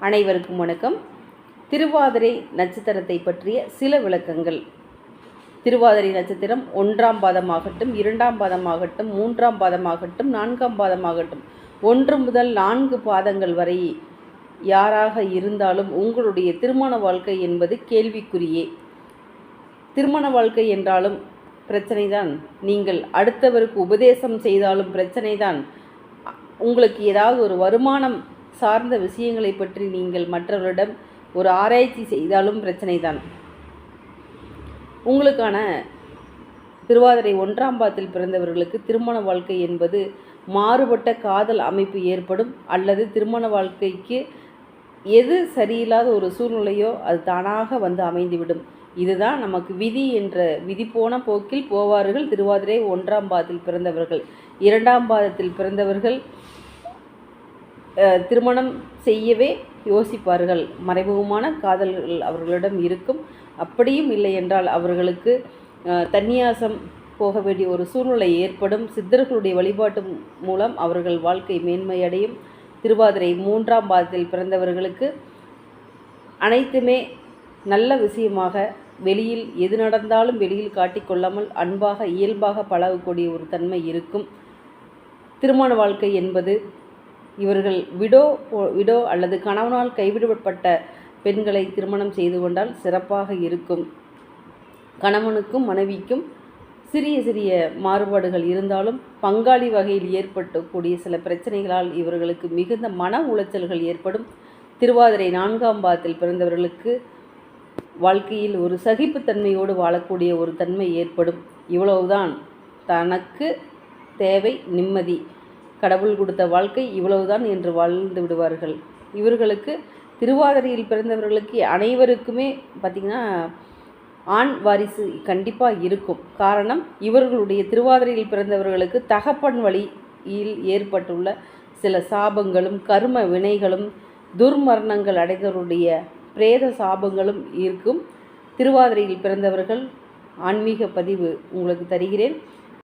அனைவருக்கும் வணக்கம். திருவாதிரை நட்சத்திரத்தை பற்றிய சில விளக்கங்கள். திருவாதிரை நட்சத்திரம் ஒன்றாம் பாதமாகட்டும் இரண்டாம் பாதமாகட்டும் மூன்றாம் பாதமாகட்டும் நான்காம் பாதமாகட்டும் ஒன்று முதல் நான்கு பாதங்கள் வரை யாராக இருந்தாலும் உங்களுடைய திருமண வாழ்க்கை என்பது கேள்விக்குறியே. திருமண வாழ்க்கை என்றாலும் பிரச்சனைதான். நீங்கள் அடுத்தவருக்கு உபதேசம் செய்தாலும் பிரச்சனைதான். உங்களுக்கு ஏதாவது ஒரு வருமானம் சார்ந்த விஷயங்களை பற்றி நீங்கள் மற்றவரிடம் ஒரு ஆராய்ச்சி செய்தாலும் பிரச்சனைதான். உங்களுக்கான திருவாதிரை ஒன்றாம் பாதத்தில் பிறந்தவர்களுக்கு திருமண வாழ்க்கை என்பது மாறுபட்ட காதல் அமைப்பு ஏற்படும் அல்லது திருமண வாழ்க்கைக்கு எது சரியில்லாத ஒரு சூழ்நிலையோ அது தானாக வந்து அமைந்துவிடும். இதுதான் நமக்கு விதி என்ற விதி போன போக்கில் போவார்கள் திருவாதிரை ஒன்றாம் பாதத்தில் பிறந்தவர்கள். இரண்டாம் பாதத்தில் பிறந்தவர்கள் திருமணம் செய்யவே யோசிப்பார்கள். மறைமுகமான காதல்கள் அவர்களிடம் இருக்கும். அப்படியும் இல்லை என்றால் அவர்களுக்கு தன்னியாசம் போக வேண்டிய ஒரு சூழ்நிலை ஏற்படும். சித்தர்களுடைய வழிபாட்டு மூலம் அவர்கள் வாழ்க்கை மேன்மையடையும். திருவாதிரை மூன்றாம் பாதத்தில் பிறந்தவர்களுக்கு அனைத்துமே நல்ல விஷயமாக வெளியில் எது நடந்தாலும் வெளியில் காட்டிக்கொள்ளாமல் அன்பாக இயல்பாக பழகக்கூடிய ஒரு தன்மை இருக்கும். திருமண வாழ்க்கை என்பது இவர்கள் விடோ போ- விடோ அல்லது கணவனால் கைவிடப்பட்ட பெண்களை திருமணம் செய்து கொண்டால் சிறப்பாக இருக்கும். கணவனுக்கும் மனைவிக்கும் சிறிய சிறிய மாறுபாடுகள் இருந்தாலும் பங்காளி வகையில் ஏற்பட்டக்கூடிய சில பிரச்சனைகளால் இவர்களுக்கு மிகுந்த மன உளைச்சல்கள் ஏற்படும். திருவாதிரை நான்காம் பாதத்தில் பிறந்தவர்களுக்கு வாழ்க்கையில் ஒரு சகிப்புத்தன்மையோடு வாழக்கூடிய ஒரு தன்மை ஏற்படும். இவ்வளவுதான் தனக்கு தேவை நிம்மதி. கடவுள் கொடுத்த வாழ்க்கை இவ்வளவுதான் என்று வாழ்ந்து விடுவார்கள். இவர்களுக்கு திருவாதிரையில் பிறந்தவர்களுக்கு அனைவருக்குமே பார்த்திங்கன்னா ஆண் வாரிசு கண்டிப்பாக இருக்கும். காரணம் இவர்களுடைய திருவாதிரையில் பிறந்தவர்களுக்கு தகப்பன் வழியில் ஏற்பட்டுள்ள சில சாபங்களும் கர்ம வினைகளும் துர்மரணங்கள் அடைந்தவருடைய பிரேத சாபங்களும் இருக்கும். திருவாதிரையில் பிறந்தவர்கள் ஆன்மீக பதிவு உங்களுக்கு தருகிறேன்.